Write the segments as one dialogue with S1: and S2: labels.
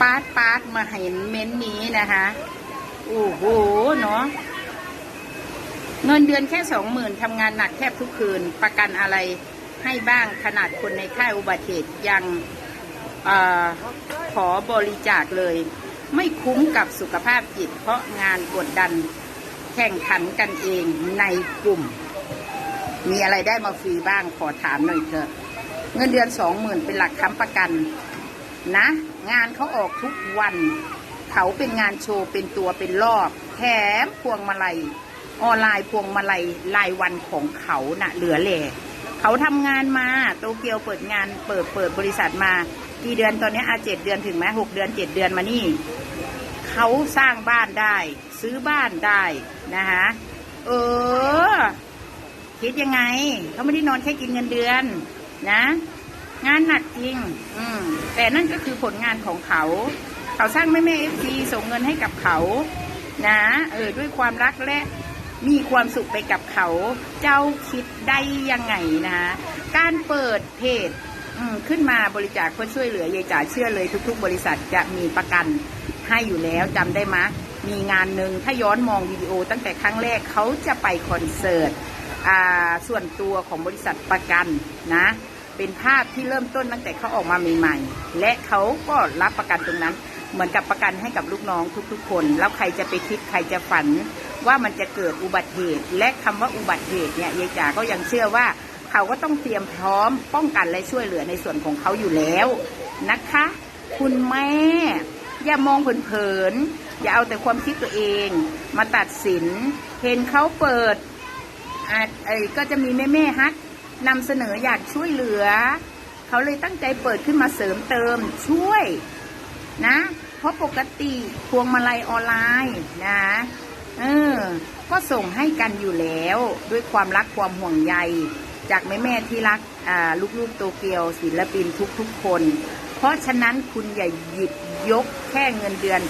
S1: ปาดปาดมาเห็นเม้นนี้นะคะโอ้โหเนาะเงินเดือนแค่สองหมื่นทำงานหนักแทบทุกคืน ประกันอะไรให้บ้างขนาดคนในค่ายอุบัติเหตุยังอขอบริจาคเลย ไม่คุ้มกับสุขภาพจิต เพราะงานกดดันแข่งขันกันเองในกลุ่ม มีอะไรได้มาฟรีบ้างขอถามหน่อยเถอะ เงินเดือนสองหมื่นเป็นหลักค้ำประกัน นะ งานเขาออกทุกวัน เขาเป็นงานโชว์เป็นตัวเป็นรอบ แถมพวงมาลัย ออนไลน์พวงมาลัยรายวันของเขาน่ะเหลือแหล่เขาทำงานมาโตเกียวเปิดงานเปิดเปิดบริษัทมา กี่เดือนตอนนี้อาเจ็ดเดือนถึงไหมหกเดือนเจ็ดเดือนมานี่ เขาสร้างบ้านได้ ซื้อบ้านได้นะคะเออ คิดยังไง เขาไม่ได้นอนแค่กินเงินเดือนนะ งานหนักจริง อืม แต่นั่นก็คือผลงานของเขา เขาสร้างแม่แม่เอฟซีส่งเงินให้กับเขา นะ เออ ด้วยความรักและมีความสุขไปกับเขา เจ้าคิดได้ยังไงนะ การเปิดเพจขึ้นมาบริจาคเพื่อช่วยเหลือยายจ๋าเชื่อเลยทุก ๆ บริษัทจะมีประกันให้อยู่แล้วจำได้ไหมยมีงานหนึ่งถ้าย้อนมองวิดีโอ ตั้งแต่ครั้งแรกเขาจะไปคอนเสิร์ตส่วนตัวของบริษัทประกันนะ เป็นภาพที่เริ่มต้นตั้งแต่เขาออกมาใหม่ๆ และเขาก็รับประกันตรงนั้น เหมือนกับประกันให้กับลูกน้องทุกๆ คน แล้วใครจะไปคิดใครจะฝันว่ามันจะเกิดอุบัติเหตุ และคำว่าอุบัติเหตุเนี่ยยายจ๋าก็ยังเชื่อว่าเขาก็ต้องเตรียมพร้อมป้องกันและช่วยเหลือในส่วนของเขาอยู่แล้วนะคะ คุณแม่ อย่ามองเผินๆอย่าเอาแต่ความคิดตัวเอง มาตัดสิน เห็นเขาเปิดอะเอ้ก็จะมีแม่แม่ๆฮัก นำเสนออยากช่วยเหลือ เขาเลยตั้งใจเปิดขึ้นมาเสริมเติมช่วยนะ เพราะปกติพวงมาลัยออนไลน์นะเออก็ส่งให้กันอยู่แล้ว ด้วยความรักความห่วงใย จากแม่แม่ที่รักอ่าลูกๆโตเกียวศิลปินทุกๆคน เพราะฉะนั้นคุณอย่าหยิบยกแค่เงินเดือน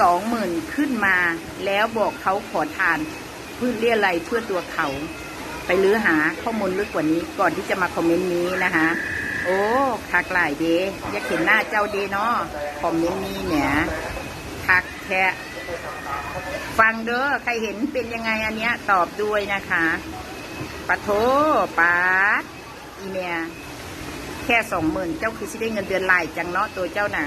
S1: สองหมื่นขึ้นมา แล้วบอกเขาขอทานเพื่อเรียอะไรเพื่อตัวเขา ไปลื้อหาข้อมูลลึกกว่านี้ก่อนที่จะมาคอมเมนต์นี้นะคะ โอ้คักหลายเดอยากเห็นหน้าเจ้าเดเนาะคอมเมนต์นี้เนี่ยคักแค่ฟังเด้อใครเห็นเป็นยังไงอันเนี้ย ตอบด้วยนะคะปะโทปาดอีเมียแค่สองหมื่นเจ้าคือสิได้เงินเดือนหลายจังเนาะตัวเจ้าน่ะ